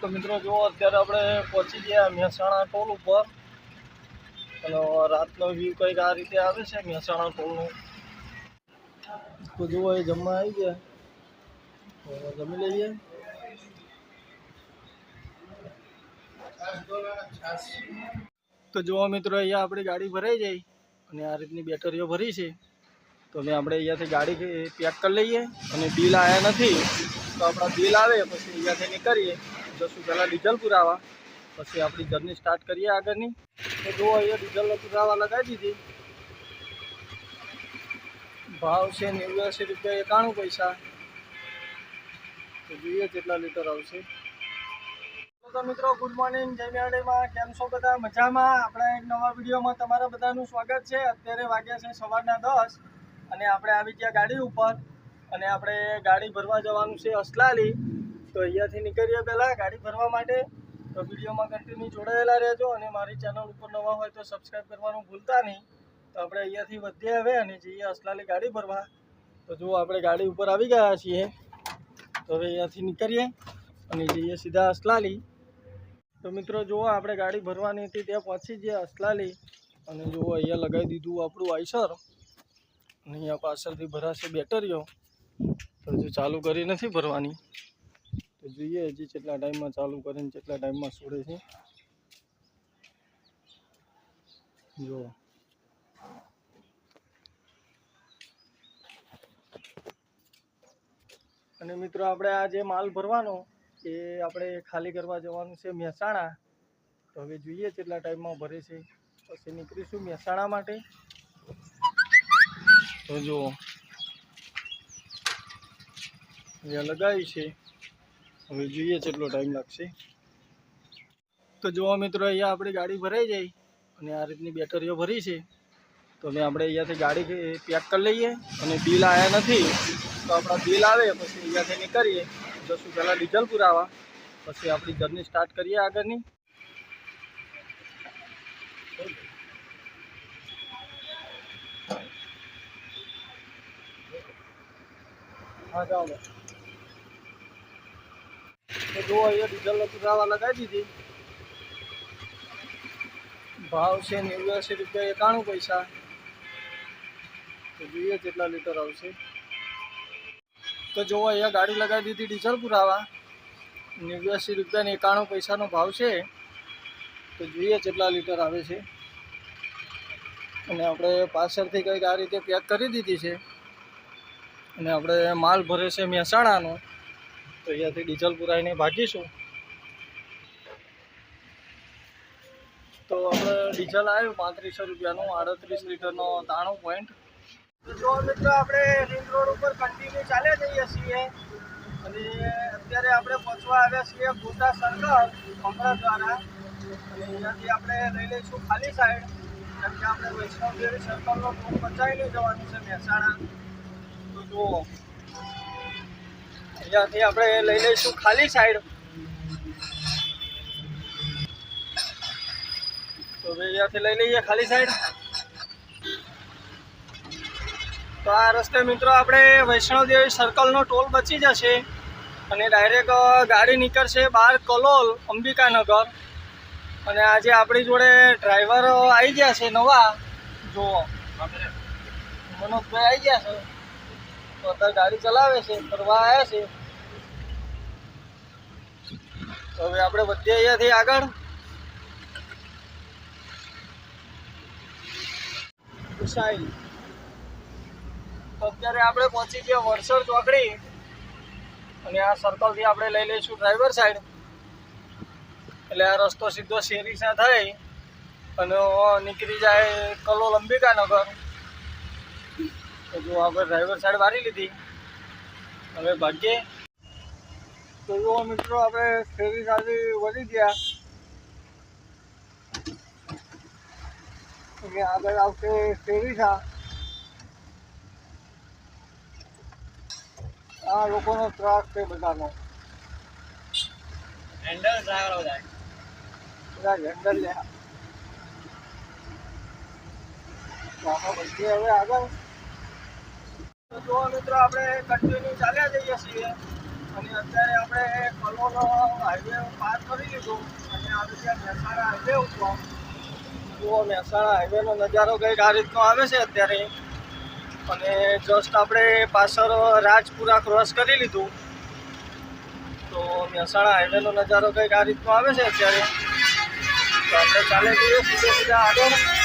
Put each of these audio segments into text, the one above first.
તો મિત્રો જુઓ અત્યારે આપણે પહોંચી ગયા મહેસાણા ટોલ ઉપર, અને રાતનો વ્યૂ કંઈક આ રીતે આવે છે મહેસાણા ટોલનું. તો જુઓ એ જમવા આવી ગયા. જમી લઈએ. તો જુઓ મિત્રો અહીંયા આપણી ગાડી ભરાઈ જાય, અને આ રીતની બેટરીઓ ભરી છે. તો મેં આપણે અહીંયાથી ગાડી પેક કરી લઈએ, અને બિલ આવ્યા નથી. તો આપણા બિલ આવે, પછી અહીંયાથી નીકળીએ. જશું. પહેલાં ડીઝલ પુરાવા, પછી આપણી જર્ની સ્ટાર્ટ કરીએ આગળની. તો જુઓ, અહીંયા ડીઝલ પુરાવા લગાવી દીધી. ભાવ છે નેવ્યાસી રૂપિયા એકાણું પૈસા. તો જોઈએ કેટલા લીટર આવશે. તો મિત્રો ગુડ મોર્નિંગ જય મેરડીમાં કેમ છો બધા? મજામાં? આપણા એક નવા વિડીયોમાં તમારા બધાનું સ્વાગત છે. અત્યારે વાગ્યા છે સવારના દસ અને આપણે આવી ગયા ગાડી ઉપર અને આપણે ગાડી ભરવા જવાનું છે અસલાલી. તો અહીંયાથી નીકળીએ પહેલાં ગાડી ભરવા માટે. તો વિડીયોમાં કન્ટિન્યુ જોડાયેલા રહેજો અને મારી ચેનલ ઉપર નવા હોય તો સબસ્ક્રાઈબ કરવાનું ભૂલતા નહીં. તો આપણે અહીંયાથી વધીએ હવે અને જઈએ અસલાલી ગાડી ભરવા. તો જો આપણે ગાડી ઉપર આવી ગયા છીએ. તો હવે અહીંયાથી નીકળીએ અને જઈએ સીધા અસલાલી. તો મિત્રો, જુઓ, આપણે ગાડી ભરવાની હતી, ત્યાં પહોંચી જઈએ અસલાલી. અને જુઓ, અહીંયા લગાવી દીધું આપણું આઈસર. અને અહીંયા પાછળથી ભરાશે બેટરીઓ. તો હજુ ચાલુ કરી નથી ભરવાની. તો જોઈએ હજી કેટલા ટાઈમમાં ચાલુ કરીને કેટલા ટાઈમમાં છોડે છે. જો. અને મિત્રો, આપણે આ જે માલ ભરવાનો, એ આપણે ખાલી કરવા જવાનું છે મહેસાણા. તો હવે જોઈએ કેટલા ટાઈમમાં ભરે છે. પછી નીકળીશું મહેસાણા માટે. તો જુઓ અહીંયા લગાવી છે. હવે જોઈએ કેટલો ટાઈમ લાગશે. તો જુઓ મિત્રો, અહીંયા આપણી ગાડી ભરાઈ જાય અને આ રીતની બેટરીઓ ભરી છે. તો હવે આપણે અહીંયાથી ગાડી પેક કરી લઈએ અને બિલ આવ્યા નથી. તો આપણા બિલ આવે, પછી અહીંયાથી નીકળીએ. જશું પહેલાં ડીઝલ પુરાવા, પછી આપણી જર્ની સ્ટાર્ટ કરીએ આગળની. હા, જાઓ. જુઓ, અહીંયા ડીઝલ પુરાવા લગાવી દીધી. ભાવ છે નેવ્યાસી રૂપિયા એકાણું પૈસા. તો જોઈએ કેટલા લીટર આવશે. તો જુઓ, અહીંયા ગાડી લગાવી દીધી ડીઝલ પુરાવા. નેવ્યાસી રૂપિયા એકાણું પૈસાનો ભાવ છે. તો જોઈએ કેટલા લીટર આવે છે. અને આપણે પાછળથી કંઈક આ રીતે પેક કરી દીધી છે. અને આપણે માલ ભરે છે મહેસાણાનો. તો અહીંયાથી ડીઝલ પુરાવીને ભાગીશું. તો આપણે ડીઝલ આવ્યું પાંત્રીસો રૂપિયાનું, આડત્રીસ લીટરનો ત્રાણું પોઈન્ટ તો મિત્રો આપણે રિંગ રોડ ઉપર કન્ટિન્યુ ચાલ્યા જઈએ છીએ, અને અત્યારે આપણે પહોંચવા આવ્યા છીએ ગોટા સર્કલ અમરા દ્વારા. અને અહીંયાથી આપણે લઈ લઈશું ખાલી સાઈડ કેમ કે આપણે વૈષ્ણવદેવી સર્કલનો સર્કલનો પચાવી પચાવીને જવાનું છે મહેસાણા. તો જુઓ. અહીંયાથી આપણે લઈ લઈશું ખાલી સાઈડ તો ભાઈ લઈ લઈએ ખાલી સાઈડ તો આ રસ્તે મિત્રો આપણે વૈષ્ણવદેવી સર્કલનો ટોલ બચી જશે અને ડાયરેક્ટ ગાડી નીકળશે બહાર કલોલ અંબિકાનગર. અને આજે આપણી જોડે ડ્રાઈવર આવી ગયા છે નવા. જુઓ. મનોજભાઈ આવી ગયા છે. અત્યારે ગાડી ચલાવે છે, ફરવા આવ્યા છે. હવે આપણે વધીએ અહીંયાથી આગળ. ઉસાઈ તો અત્યારે આપણે પહોંચી ગયા વરસડ ચોકડી. અને આ સર્કલથી આપણે લઈ લઈશું ડ્રાઈવર સાઈડ એટલે આ રસ્તો સીધો શેરીસા થઈ અને નીકળી જાય કલોલ અંબિકાનગર. તો જો આપણે ડ્રાઈવર સાઈડ વારી લીધી. હવે ભાગ્યે. તો જો મિત્રો આપણે ફેરી સાથે વળી ગયા. એટલે આગળ આવશે ફેરીસા આ લોકોનો ત્રાસ છે બધાનો. હેન્ડલ ડ્રાઈવર જાય બધા હેન્ડલ લે હવે આગળ. તો મિત્રો, આપણે કન્ટિન્યુ ચાલ્યા જઈએ છીએ. અને અત્યારે આપણે કલોલો હાઈવે પાર કરી લીધું. અને આવી ત્યાં મહેસાણા હાઈવે ઉપર. જુઓ, મહેસાણા હાઈવેનો નજારો કંઈક આ રીતનો આવે છે અત્યારે. અને જસ્ટ આપણે પાછળ રાજપુરા ક્રોસ કરી લીધું. તો મહેસાણા હાઈવેનો નજારો કંઈક આ રીતનો આવે છે અત્યારે. તો આપણે ચાલે જઈએ સીધે સીધા આગળ.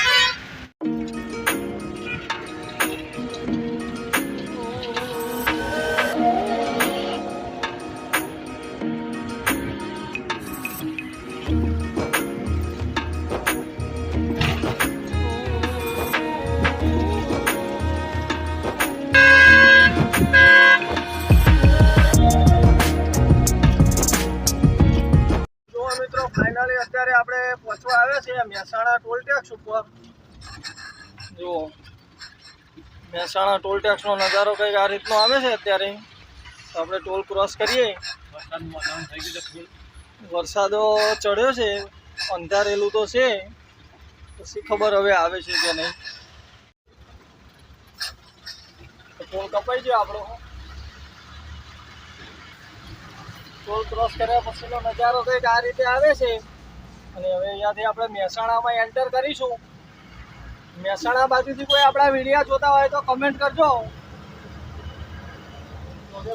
જુઓ. મહેસાણા ટોલ ટેક્સનો નજારો કંઈક આ રીતનો આવે છે અત્યારે. તો આપણે ટોલ ક્રોસ કરીએ. વરસાદો ચડ્યો છે. અંધારેલું તો છે. પછી ખબર હવે આવે છે કે નહીં. તો ટોલ કપાઈ ગયો આપણો. ટોલ ક્રોસ કર્યા પછીનો નજારો કંઈક આ રીતે આવે છે. અને હવે અહીંયાથી આપણે મહેસાણામાં એન્ટર કરીશું. મહેસાણા બાજુથી કોઈ આપણા વિડીયા જોતા હોય તો કમેન્ટ કરજો.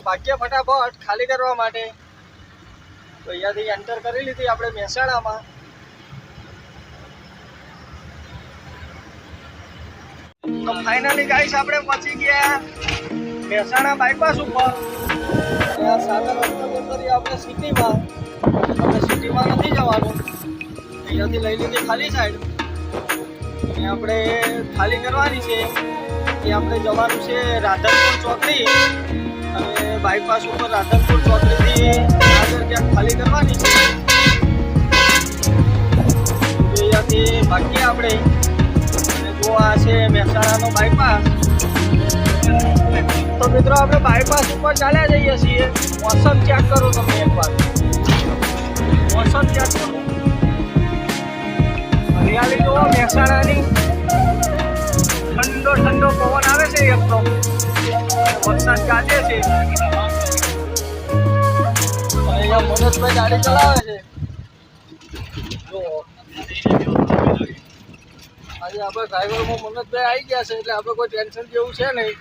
ભાગ્ય ફટાફટ ખાલી કરવા માટે. તો અહીંયાથી એન્ટર કરી લીધી આપણે મહેસાણામાં. તો ફાઇનલી ગાઈસ આપણે પહોંચી ગયા મહેસાણા બાયપાસ ઉપર. આ રસ્તો આપણે સિટીમાં. આપણે સિટીમાં નથી જવાનું. અહીંયાથી લઈ લીધી ખાલી સાઈડ અને આપણે ખાલી કરવાની છે. એ આપણે જવાનું છે રાધનપુર ચોકડી. અને બાયપાસ ઉપર રાધનપુર ચોકડીથી આગળ ક્યાંક ખાલી કરવાની છે. અહીંયાથી ભાગીએ આપણે. અને છે મહેસાણાનો બાયપાસ તો મિત્રો આપણે બાયપાસ ઉપર ચાલ્યા જઈએ છીએ. મોસમ ચેક કરો તમે એકવાર. મોસમ ચેક કરો. હરિયાળી જુઓ, મહેસાણાની. ઠંડો ઠંડો પવન આવે છે એકદમ વરસાદ ગાજે છે. અહીંયા મનોજભાઈ ગાડી ચલાવે છે. આજે આપણે ડ્રાઈવરમાં મનોજભાઈ આવી ગયા છે, એટલે આપણે કોઈ ટેન્શન જેવું છે નહીં.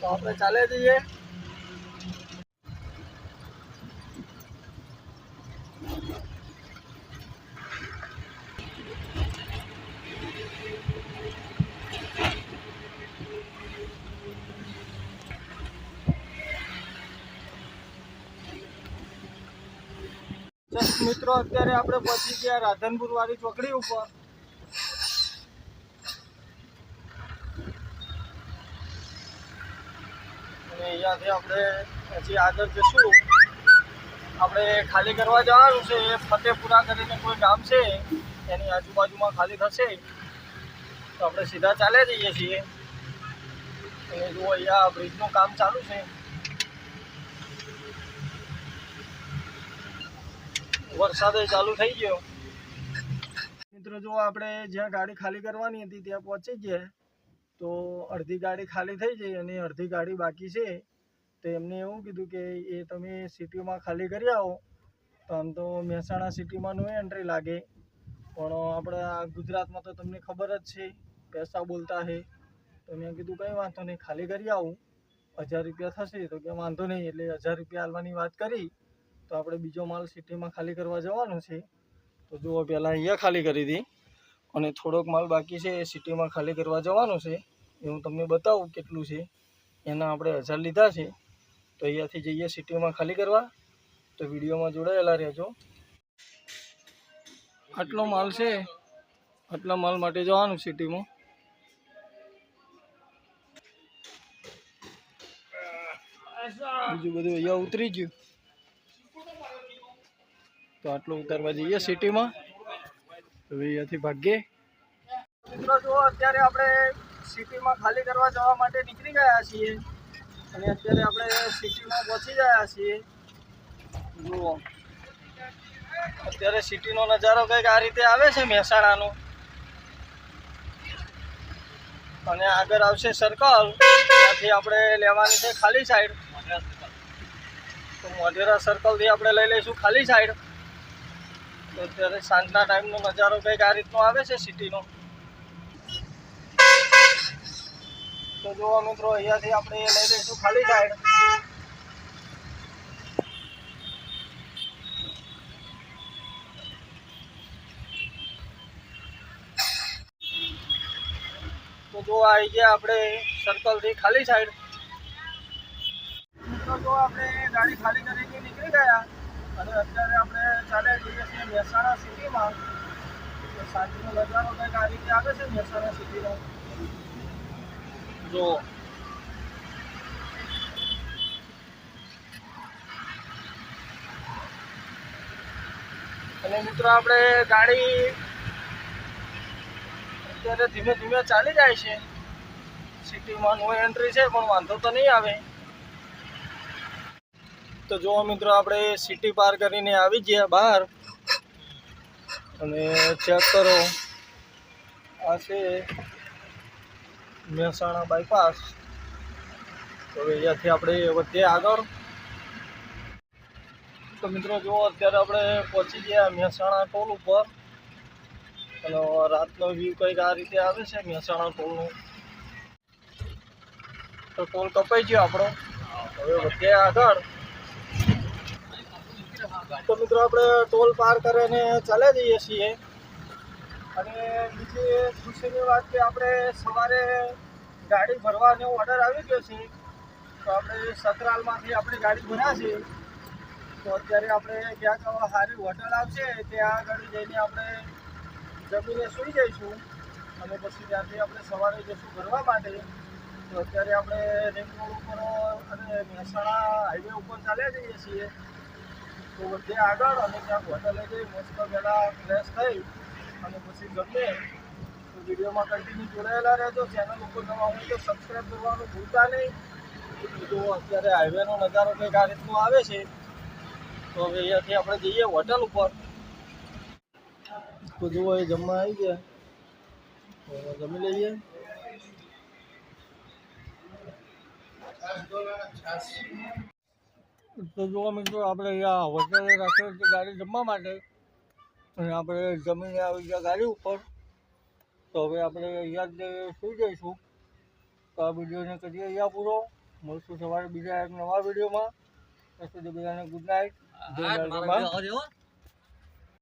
તો આપણે ચાલે જઈએ. મિત્રો અત્યારે આપણે પહોંચી ગયા રાધનપુર વાળી ચોકડી ઉપર. અને અહીંયાથી આપણે પછી આગળ જશું. આપણે ખાલી કરવા જવાનું છે. એ ફતેપુરા કરીને કોઈ ગામ છે, એની આજુબાજુમાં ખાલી થશે. તો આપણે સીધા ચાલે જઈએ છીએ. અને જુઓ, અહીંયા બ્રિજનું કામ ચાલુ છે. વરસાદે ચાલુ થઈ ગયો. મિત્રો, જો આપણે જ્યાં ગાડી ખાલી કરવાની હતી ત્યાં પહોંચી ગયા, તો અડધી ગાડી ખાલી થઈ ગઈ અને અડધી ગાડી બાકી છે. તો એમને એવું કીધું કે એ તમે સિટીમાં ખાલી કરી આવો. તો આમ તો મહેસાણા સિટીમાં નો એન્ટ્રી લાગે. પણ આપણા ગુજરાતમાં તો તમને ખબર જ છે, પૈસા બોલતા હે. તો મેં કીધું કંઈ વાંધો નહીં, ખાલી કરી આવું. હજાર રૂપિયા થશે તો કે વાંધો નહીં, એટલે હજાર રૂપિયા આલવાની વાત કરી. તો આપણે બીજો માલ સિટીમાં ખાલી કરવા જવાનું છે. તો જુઓ પહેલાં અહીંયા ખાલી કરી હતી અને થોડોક માલ બાકી છે એ સિટીમાં ખાલી કરવા જવાનું છે. એ હું તમને બતાવું કેટલું છે. એના આપણે હજાર લીધા છે. તો અહીંયાથી જઈએ સિટીમાં ખાલી કરવા. તો વિડીયોમાં જોડાયેલા રહેજો. આટલો માલ છે. આટલા માલ માટે જવાનું સિટીમાં. બીજું બધું અહીંયા ઉતરી ગયું. તો આટલું ઉતારવા જઈએ સિટીમાં. હવે અહીંયાથી ભાગીએ. મિત્રો જો અત્યારે આપણે સિટીમાં ખાલી કરવા જવા માટે નીકળી ગયા છીએ. અને અત્યારે આપણે સિટીમાં પહોંચી ગયા છીએ. જુઓ. અત્યારે સિટીનો નજારો કંઈક આ રીતે આવે છે મહેસાણાનો. અને આગળ આવશે સર્કલ. ત્યાંથી આપણે લેવાની છે ખાલી સાઈડ તો મોઢેરા સર્કલથી આપણે લઈ લઈશું ખાલી સાઈડ તો અત્યારે સાંજના ટાઈમનો નજારો કંઈક આ રીતનો આવે છે સિટીનો? તો જોવા મિત્રો, અહીંયાથી આપણે લઈ લઈશું ખાલી સાઈડ તો જો આવી ગયા આપણે સર્કલથી ખાલી સાઈડ મિત્રો જો આપણે ગાડી ખાલી કરીને નીકળી ગયા. અને અત્યારે આપણે ચાલે જઈએ છીએ મહેસાણા સિટીમાં. સાંજનો નજારો કંઈક આ રીતે આવે છે મહેસાણા સિટીનો? જો. અને મિત્રો આપણે ગાડી અત્યારે ધીમે ધીમે ચાલી જાય છે. સિટીમાં નો એન્ટ્રી છે, પણ વાંધો તો નહીં આવે. તો જોવા મિત્રો, આપણે સિટી પાર કરીને આવી ગયા બહાર. અને ચેક કરો. આ છે મહેસાણા બાયપાસ તો અહીંયાથી આપણે વધીએ આગળ. તો મિત્રો, જુઓ, અત્યારે આપણે પહોંચી ગયા મહેસાણા ટોલ ઉપર. અને રાતનો વ્યૂ કંઈક આ રીતે આવે છે, મહેસાણા ટોલનું તો ટોલ કપાઈ ગયો આપણો. હવે વધીએ આગળ. તો મિત્રો આપણે ટોલ પાર કરીને ચાલે જઈએ છીએ. અને બીજી ખુશીની વાત કે આપણે સવારે ગાડી ભરવાનો ઓર્ડર આવી ગયો છે. તો આપણે સતરાલમાંથી આપણી ગાડી ભર્યા છે તો અત્યારે આપણે ક્યાંક સારી હોટલ આવશે, ત્યાં આગળ જઈને આપણે જમીને સૂઈ જઈશું. અને પછી ત્યાંથી આપણે સવારે જઈશું ભરવા માટે. તો અત્યારે આપણે રિંગ રોડ ઉપર અને મહેસાણા હાઈવે ઉપર ચાલ્યા જઈએ છીએ. તો વધે આગળ અને ત્યાં હોટલે જઈ મસ્ત પહેલાં ફ્રેશ થઈ અને પછી ગમે તો વિડીયોમાં કન્ટિન્યુ જોડાયેલા રહેજો. ચેનલ ઉપર નવા હોય તો સબસ્ક્રાઈબ કરવાનું ભૂલતા નહીં. જો અત્યારે હાઈવેનો નજારો કંઈક આ રીતનો આવે છે, તો હવે અહીંયાથી આપણે જઈએ હોટલ ઉપર. તો જુઓ, એ જમવા આવી ગયા. તો જમી લઈએ. તો જોવા મિત્રો આપણે અહીંયા હોટલે રાખેલ છે ગાડી જમવા માટે. અને આપણે જમીને આવી ગયા ગાડી ઉપર. તો હવે આપણે અહીંયા જ સુઈ જઈશું. તો આ વિડીયોને કરીએ અહીંયા પૂરો. મળશું સવારે બીજા એક નવા વિડીયોમાં. ત્યાં સુધી બધાને ગુડ નાઇટ.